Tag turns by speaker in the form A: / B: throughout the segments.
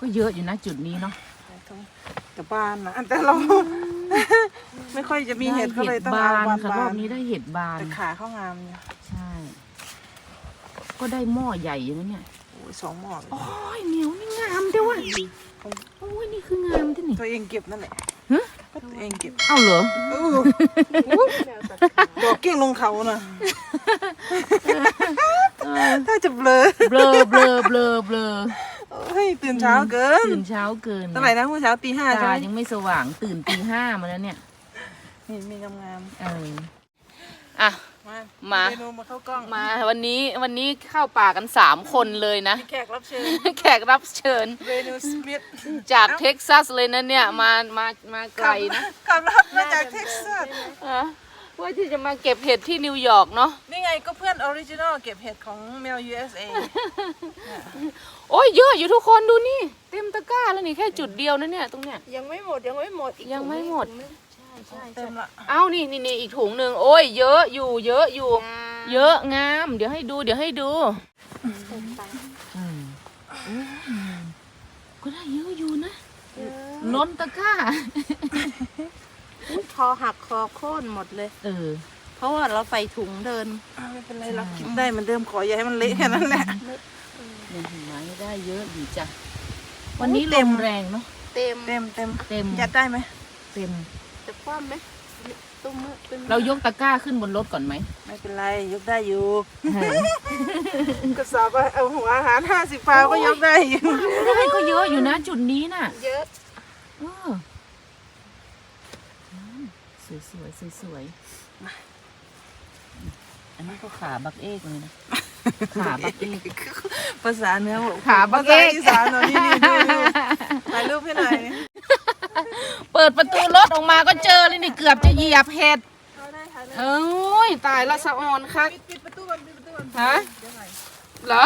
A: ก็เยอะอยู่นะจุดนี้เนาะ
B: แต่บ้านนะแต่เรา ไม่ค่อยจะมีเห็ดก็เลยต้อง
A: บา
B: เอา
A: น
B: บาน
A: ค่ะร
B: บา
A: อนบนี้ได้เห็ดบาน
B: แต่ขาเข้างามเนี่ย
A: ใช่ ก็ได้หม้อใหญ่อยู่นะเนี่ย
B: โอ้ยสองหมอเลย
A: โอ้ยเหนียวนี่งามเด้ว่ะโอ้ยนี่คืองามที่นี่
B: ตัวเองเก็บนั่นแหละ
A: ฮะ
B: ก็ตัวเองเก็บ
A: เอ้าเหรอ
B: เออดอกเกี้ยงลงเขาน่ะ
A: เออ
B: ถ้าจะเบลอ
A: เบลอเบลอเบลอเบลอ
B: เฮ้ ยตื่นเช้าเกิน
A: ตื่นเช้าเกิน
B: เท่าไหร่นะเมื่อเช้าตีห้าใช่
A: ตา
B: ไหม
A: ยังไม่สว่างตื่นตีห้ามาแล้วเนี่ย
B: นี่มีงาม
A: เอออะ
B: ๆมา
A: มา
B: เมนูมาเข้ากล้อง
A: มาวันนี้วันนี้เข้าป่ากันสามคนเลยนะ
B: มีแขกรับเชิญ
A: แขกรับเชิญ
B: เรนูสมิธ
A: จากเท็กซัสเลยนะเนี่ยมามามาไกลนะ
B: ขับรถมาจากเท็กซัส
A: เออ ว่าที่จะมาเก็บเห็ดที่นิวยอร์กเนาะ
B: นี่ไงก็เพื่อนออริจินอลเก็บเห็ดของแมว USA
A: โอ้ยเยอะอยู่ทุกคนดูนี่ เต็มตะกร้าแล้วนี่แค่จุดเดียวนะเนี่ยตรงเนี้ย
C: ยังไม่หมดยังไม่หมดอีก
A: ยังไม่หมด
C: ถุงนึงใช่ใช่
B: เต็มละ
A: เอ้านี่นี่นี่อีกถุงหนึ่งโอ้ยเยอะอยู่ เยอะอยู่ เยอะงาม เดี๋ยวให้ดู เดี๋ยวให้ดู
C: เต็มไป
A: อืมก็ได้เยอะอยู่นะ
C: เยอะ
A: ล้นตะกร้า
C: อุ๊ยคอหักคอโค่นหมดเลย
A: เออ
C: เพราะว่าเราใส่ถุงเดิน
B: อ่าไม่เป็นไรเรากินได้เหมือนเดิมขออย่าให้มันเละแค่นั้นแหละ
A: เนี่ยเห็นไหมได้เยอะอยู่จ้ะวันนี้
B: เต็
A: ล
B: ม
A: มแรงเนาะ
C: เต็ม
B: เต็มเต็ม
A: เต็ม
B: ยัดได้ไหม
A: เต็ม
C: จะคว่ำไหมตุ้มมือตุ้มมือ
A: เรายกตะกร้าขึ้นบนรถก่อนไหม
B: ไม่เป็นไรยกได้อยู่กระสอบเอาหัวอาหารห้าสิบฟาวก็ยกได้อยู่
A: ได้ก็เยอะอยู่นะจุดนี้น่ะ
C: เยอะ
A: เออ สวยสวยสวยสวยๆอันนี้ก็ขาบักเอกเลยนะ ขาบักเอก
B: ภาษาเนื้อ
A: ขาบั
B: ภาก
A: เอ
B: ษากอีสานหน่อยนี่นี่ดูดูถ่ายรูปให้หน่อย
A: เปิดประตูรถออกมาก็เจอเลยนี่เกือบจะเหยียบเห็ดเอ้ยตายละสะออนค่ะ
B: ปิดปิดประตูก่อนปิดประตูก่อน
A: ฮะ
B: เดี๋ยวหน่อย
A: เหรอ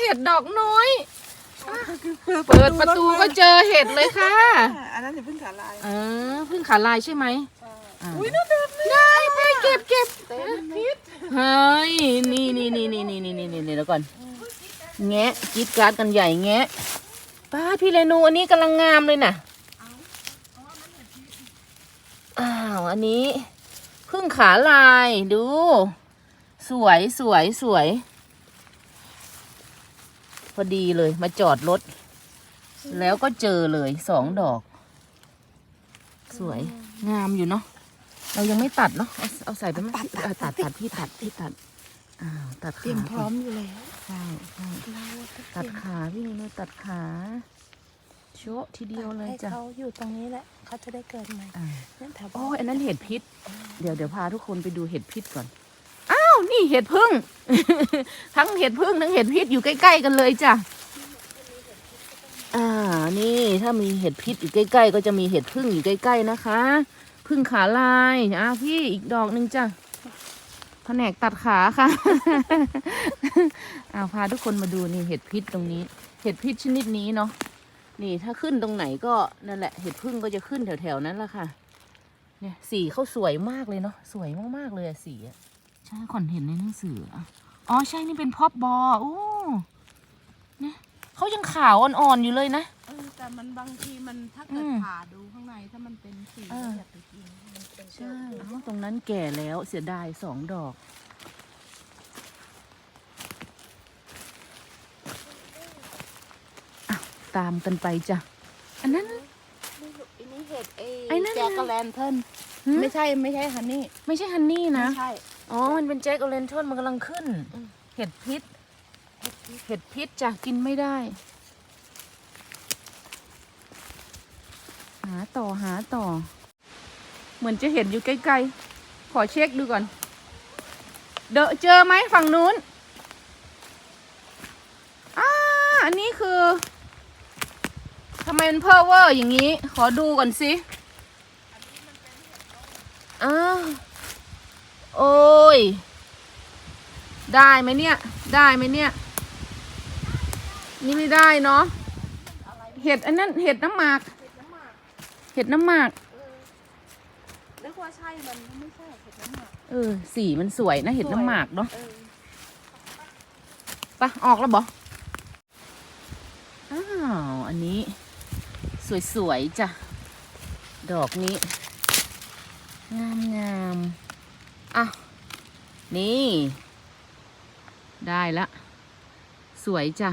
A: เห็ดดอกน้อย เปิดประตูก็เจอเห็ดเลยค่ะ
B: อ่าอันนั้นอย่าเพิ่งขาลาย
A: เออเพิ่งขาลายใช่ไหมอ่า
B: อุ้ยน่าเดินเลย
A: ได้ไปเก็บเก็บ
C: เต็ม
B: พิษ
A: เฮ้ยนี่นี่นี่นี่นี่นี่นี่นี่เดี๋ยวก่อนแงะกรีดกราดกันใหญ่แงะป้าพี่เรนูอันนี้กำลังงามเลยน่ะอ้าวอันนี้เพึ่งขาลายดู สวยสวยสวยพ อดีเลยมาจอดรถ แล้วก็เจอเลยสองดอก สวยงามอยู่เนาะเรายังไม่ตัดเนาะเอาเอาใส่ไปไหมเอาตัดตัดพี่ตัดพี่ตัดอ้าวตัด
C: เตรียม
A: ขา
C: พร้อมอยู่แล้ว
A: ใช่ใช่
C: เราก็เต
A: ตัด
C: รียม
A: ขาพี่เลยตัดขาโชะทีเดียวเลย
C: ให้
A: จ้ะ
C: เขาอยู่ตรงนี้แหละเขาจะได้เกิดใหม่
A: อ่า
C: นั่นแถว
A: โอ้ยอันนั้นเห็ดพิษ เดี๋ยวเดี๋ยวพาทุกคนไปดูเห็ดพิษก่อนอ้าว นี่เห็ดพึ่ง ทั้งเห็ดพึ่งทั้งเห็ดพิษอยู่ใกล้ ๆ กันเลยจ้ะอ่า นี่ถ้ามีเห็ดพิษอยู่ใกล้ ๆ ก็จะมีเห็ดพึ่งอยู่ใกล้ ๆ นะคะพึ่งขาลายอะพี่อีกดอกหนึ่งจ้ะแผนกตัดขาค่ะเอาพาทุกคนมาดูนี่เห็ดพิษตรงนี้ เห็ดพิษชนิดนี้เนาะนี่ถ้าขึ้นตรงไหนก็นั่นแหละ เห็ดพึ่งก็จะขึ้นแถวๆนั้นละค่ะ เนี่ยสีเขาสวยมากเลยเนาะสวยมากๆเลยสีอะ ช่ขอนเห็นในหนังสืออะอ๋อใช่นี่เป็นพ็อปบอลโอ้เนี่ยเขายังขาวอ่อนๆอยู่เลยนะ
C: เออแต่มันบางทีมันถ้า
A: อื
C: เกิด
A: ม
C: ผ่าดูข้างในถ้ามันเป็นสี
A: เออ
C: อย่าไปกินมันเป็น
A: ใช่อ้าวตรงนั้นแก่แล้วเสียดายสองดอกอะตามกันไปจ้ะ อันนั้น
C: อันนี้เห็ดไอ้
A: ไอ้นั่น
C: แจ็คกแลนเทิร์น
A: หืม
C: ไม่ใช่ไม่ใช่ฮันนี่
A: ไม่ใช่ฮันนี่นะ
C: ไม่ใช่
A: อ๋อ มันเป็นแจ็คโอเรนทอนมันกำลังขึ้น
C: อืม
A: เห็ดพิษ เห็ดพิษจ้ะกินไม่ได้ หาต่อหาต่อ เหมือนจะเห็นอยู่ใกล้ๆ ขอเช็คดูก่อน เดอะเจอไหมฝั่งนู้นอ่าอันนี้คือทำไมมันเพอเวอร์อย่างนี้ ขอดูก่อนสิอ้าวโอ้ ย ได้ไหมเนี่ย ได้ไหมเนี่ย นี่ไม่ได้เนาะ เห็ดอันนั้นเห็ดน้ำหมาก เห็ดน้ำหมาก
C: นึกว่าใช่ มันไม่ใช่เห็ดน้ำหมาก
A: เออ สีมันสวยนะเห็ดน้ำหมากเนาะ
C: เออ
A: ไปะออกแล้วบออ้าว อันนี้ สวยๆจ้ะ ดอกนี้ งามงามๆอะ นี่ ได้ละ สวยจ้ะ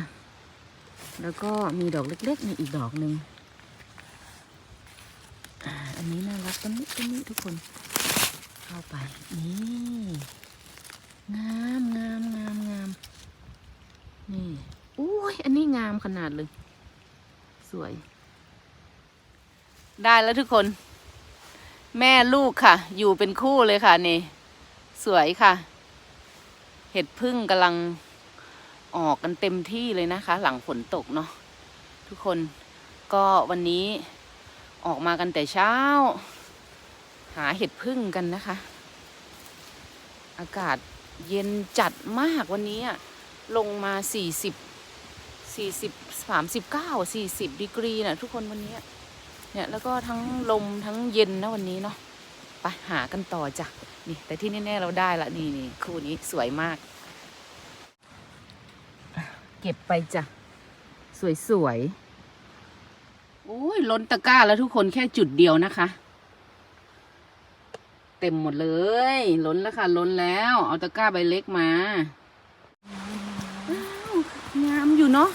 A: แล้วก็มีดอกเล็กๆนี่อีกดอกหนึ่งอันนี้น่ารักต้นนี้ต้นนี้ทุกคน เข้าไป นี่งามงามงามงามนี่อุ้ยอันนี้งามขนาดเลย สวย ได้แล้วทุกคน แม่ลูกค่ะ อยู่เป็นคู่เลยค่ะนี่ สวยค่ะ เห็ดพึ่งกำลังออกกันเต็มที่เลยนะคะ หลังฝนตกเนาะทุกคนก็วันนี้ออกมากันแต่เช้า หาเห็ดพึ่งกันนะคะ อากาศเย็นจัดมากวันนี้อะลงมาสี่สิบสี่สิบสามสิบเก้าสี่สิบดีกรีนะทุกคนวันนี้เนี่ยแล้วก็ทั้งลมทั้งเย็นนะวันนี้เนาะ ไปหากันต่อจ้ะนี่แต่ที่แน่ๆเราได้ละนี่นี่คู่นี้สวยมากอะเก็บไปจ้ะ สวยๆโอ้ยล้นตะกร้าแล้วทุกคนแค่จุดเดียวนะคะ เต็มหมดเลย ล้นแล้วค่ะ ล้นแล้ว เอาตะกร้าใบเล็กมาว้าวงามอยู่เนาะ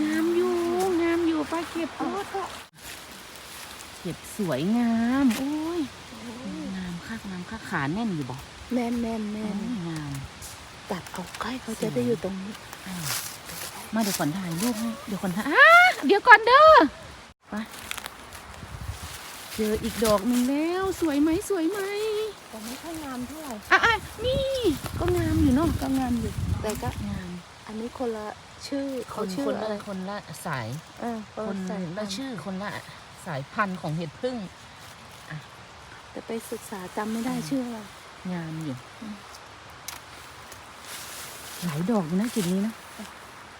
A: งามอยู่งามอยู่ป้าเก็บโอ้เก็บสวยงาม โอ้ย งามคักงามคักขาแน่นอยู่บอก
C: แน่นแน่นแน่
A: โอ้
C: น
A: ยงาม
C: ตัดเอาใกล้เขาจะได้อยู่ตรงนี้
A: อ้าวมาเดี๋ยวขวัญถ่ายรูปให้เดี๋ยวขวัญถ่ายอ้าเดี๋ยวก่อนเด้อไปเจออีกดอกหนึ่งแล้ว สวยไหมสวยไหม
C: แต่ไม่ค่อยงามเท่าไหร่
A: อะอะนี่ ก็งามอยู่เนาะ
C: ก็งามอยู่ แต่ก็
A: งาม
C: อันนี้คนละชื่อ
A: ค
C: เขา
A: น
C: ชื่อ
A: คน
C: อะ
A: ละ
C: ไร
A: คนละสาย
C: เออค
A: คน
C: นละสาย
A: ละ
C: พันธุ์
A: ชื่อคนละสายพันธุ์ของเห็ดพึ่ง
C: แต่ไปศึกษาจำไม่ได้ชื่ออะไร
A: งามอยู่ หลายดอกอยู่นะจุดนี้นะ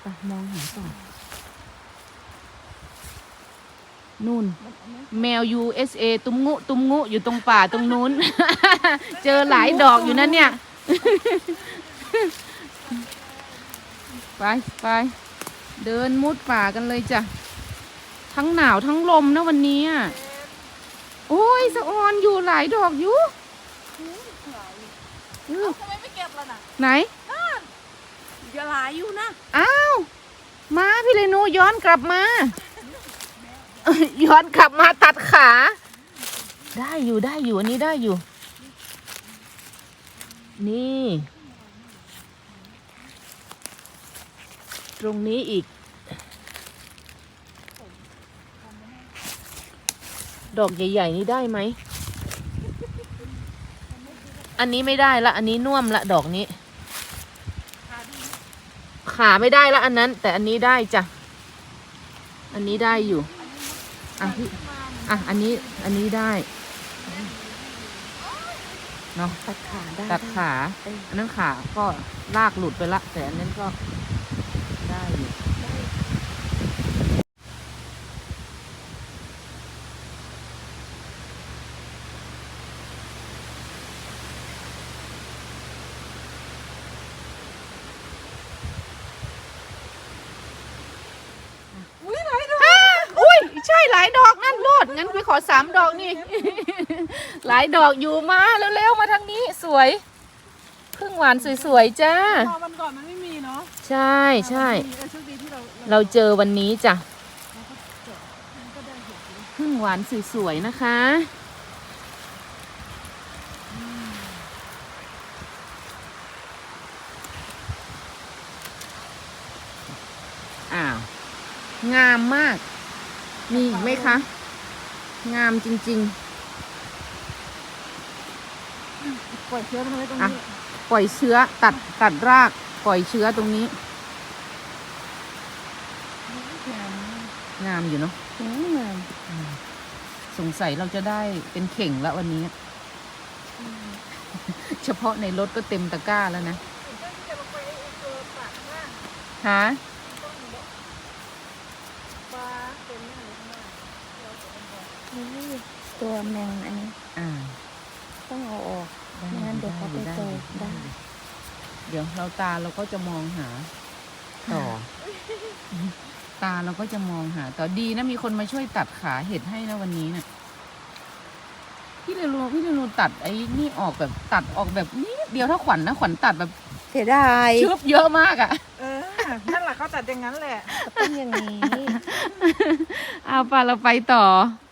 A: ไปมองหาต่อนู่น แมว USA ตุ้มงุ ตุ้มงุ อยู่ตรงป่าตรงนู้น เจอหลายดอกอยู่นะเนี่ย ไปไปเดินมุดป่ากันเลยจ้ะ ทั้งหนาวทั้งลมนะวันนี้อะ โอ้ยสะออนอยู่หลายดอกอยู่เออ
C: ทำไมไม่เก็บล่ะน่ะ
A: ไหน
C: อย่าหลายอยู่นะ
A: อ้าว มาพี่เรนูย้อนกลับมา ย้อนกลับมาตัดขา ได้อยู่ได้อยู่อันนี้ได้อยู่ นี่ ตรงนี้อีก ดอกใหญ่ ๆ นี่ได้ไหม อันนี้ไม่ได้ละ อันนี้น่วมละดอกนี้ ขาไม่ได้ละอันนั้น แต่อันนี้ได้จ้ะ อันนี้ได้อยู่ อะพี่อะ อันนี้ อันนี้ได้ เนาะ
C: ตัดขาได้
A: ตัดขา
C: เออ
A: อันนั้นขาก็ลากหลุดไปละ แต่อันนั้นก็ได้อยู่
C: อุ้ยหลายดอก
A: อ่าอุ้ย ใช่หลายดอกนั่นโล ดงั้นไปขอสามดอกนี่ หลายดอกอยู่มาเร็วๆมาทางนี้สวยพึ่งหวานสวยๆจ้า
B: พอวันก่อนมันไม่มีเนาะ
A: ใช่ใช่
B: เออโชคดีที่เรา
A: เราเจอวันนี้จ้ะ
B: เราก็เจาะมันก็ได้เห็นอยู่
A: พึ่งหวานสวยๆนะคะ อ้าว งามมาก มีอีกไหมคะ งามจริง
B: ปล่อยเชื้อมันไว้ตรง
A: อะ
B: นี้
A: ๆปล่อยเชื้อตัดตัดราก ปล่อยเชื้อตรงนี้ งามอยู่เนาะ
C: อืมงาม
A: สงสัยเราจะได้เป็นเข่งแล้ววันนี้ เฉพาะในรถก็เต็มตะกร้าแล้วนะฮะ
B: ปลาเต็มหน้าเลยข้างหน้า
C: อุ้ย ตัวแมงอันนี้
A: อ่า
C: ต้องเอาออก
A: ได้
C: ไม่งั้นเดี๋ยวเขาไป
A: ได้
C: เจอได้
A: เดี๋ยวเราตาเราก็จะมองหาต่อ ตาเราก็จะมองหาต่อดีนะมีคนมาช่วยตัดขาเห็ดให้นะวันนี้นะ่ะพี่เรนูพี่เรนูตัดไอ้นี่ออกแบบตัดออกแบบนี้เดียวถ้าขวัญนะขวัญตัดแบบ
C: เสียดาย
A: ชึบเยอะมากอะ่ะ
B: เออ นั่นแหละเขาตัดอย่างนั้นแหละ
C: ต้องอย่างนี้
A: เอาปลาเราไปต่อ
B: ไ